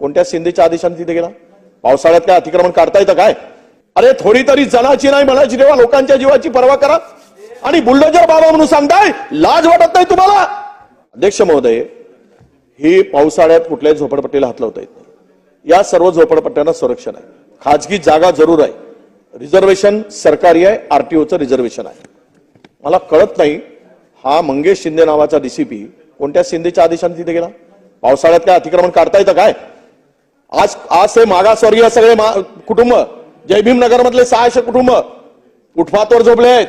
कोणत्या शिंदेच्या आदेशाने तिथे गेला? पावसाळ्यात काय अतिक्रमण काढता येतं काय? अरे थोडी तरी जनाची नाही म्हणायची देवा लोकांच्या जीवाची पर्वा करा. आणि बुलडोजर बाबा म्हणून सांगताय लाज वाटत नाही तुम्हाला? अध्यक्ष महोदय ही पावसाळ्यात कुठल्याही झोपडपट्टीला हात लावता येत नाही. या सर्व झोपडपट्ट्यांना संरक्षण आहे. खाजगी जागा जरूर आहे. रिझर्वेशन सरकारी आहे आरटीओचं रिझर्वेशन आहे. मला कळत नाही हा मंगेश शिंदे नावाचा डीसीपी कोणत्या शिंदेच्या आदेशाने तिथे गेला? पावसाळ्यात काय अतिक्रमण काढता येतं काय? आज आज ते मागासवर्गीय सगळे मा- कुटुंब जयभीम नगर मधले सहाशे कुटुंब फुटपाथवर झोपले आहेत.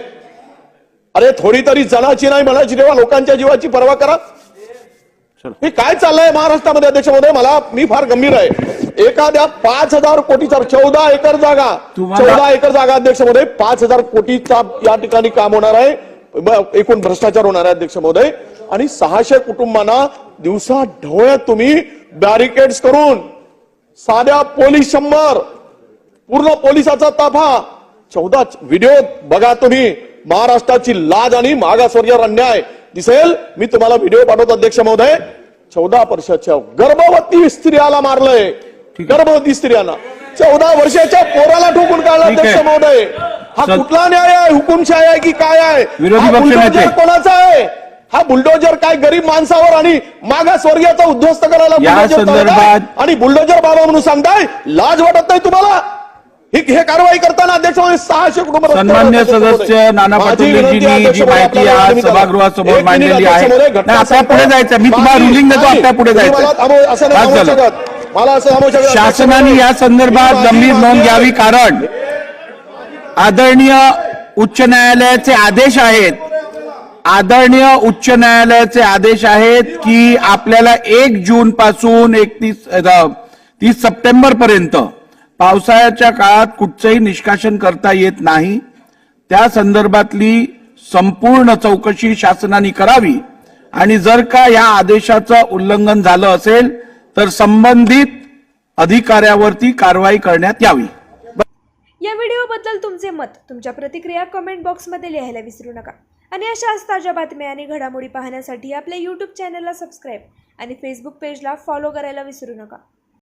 अरे थोडी तरी जनाची नाही मनाची देवा लोकांच्या जीवाची पर्वा करा. हे काय चाललंय महाराष्ट्रामध्ये अध्यक्ष महोदय मला मी फार गंभीर आहे. एखाद्या पाच हजार कोटीचा चौदा एकर जागा चौदा एकर जागा अध्यक्ष महोदय पाच हजार कोटीचा या ठिकाणी काम होणार आहे. एकूण भ्रष्टाचार होणार आहे अध्यक्ष महोदय आणि सहाशे कुटुंबांना दिवसा ढवळ्यात तुम्ही बॅरिकेड्स करून साध्या पोलीस शंभर पूर्ण पोलिसाचा ताफा. चौदा व्हिडिओ बघा तुम्ही. महाराष्ट्राची लाज आणि मागासवर्गीय अन्याय. दिसेल? मी तुम्हाला व्हिडिओ पाठवतो अध्यक्ष महोदय. चौदा वर्षाच्या गर्भवती स्त्रियाला मारलंय. गर्भवती स्त्रियांना. चौदा वर्षाच्या पोराला ठोकून काढला. अध्यक्ष महोदय. हा कुठला न्याय आहे? हुकुमशाही आहे की काय आहे. कोणाचा आहे? हा बुलडोजर काय गरीब माणसावर आणि मागासवर्गीयाचा उद्ध्वस्त करायला आणि बुलडोजर बाबा म्हणून सांगताय लाज वाटत नाही तुम्हाला ही हे कारवाई करताना अध्यक्ष सहाशे कुटुंब सन्मान्य सदस्य. नाना पाटोलेजींनी जी माहिती आज. सभागृहासमोर मिनिट, मांडलेली आहे. आता पुढे. जायचं. मी तुम्हाला ruling देतो, आता पुढे जायचं. असं. मला असं. शासनाने या संदर्भात गंभीर नोंद. घ्यावी कारण आदरणीय उच्च न्यायालयाचे आदेश आहेत आदरणीय उच्च न्यायालयाचे आदेश आहेत की आपल्याला एक जून पासून एकतीस तीस सप्टेंबर पर्यंत पावसाळ्याच्या काळात कुठचंही निष्कासन करता येत नाही. त्या संदर्भातली संपूर्ण चौकशी शासनाने करावी आणि जर का या आदेशाचं उल्लंघन झालं असेल तर संबंधित अधिकाऱ्यावरती कारवाई करण्यात यावी. या व्हिडिओबद्दल तुमचे मत तुमच्या प्रतिक्रिया कमेंट बॉक्समध्ये लिहायला विसरू नका. आणि अशाच ताज्या बातम्या आणि घडामोडी पाहण्यासाठी आपल्या यूट्यूब चॅनलला सबस्क्राईब आणि फेसबुक पेजला फॉलो करायला विसरू नका.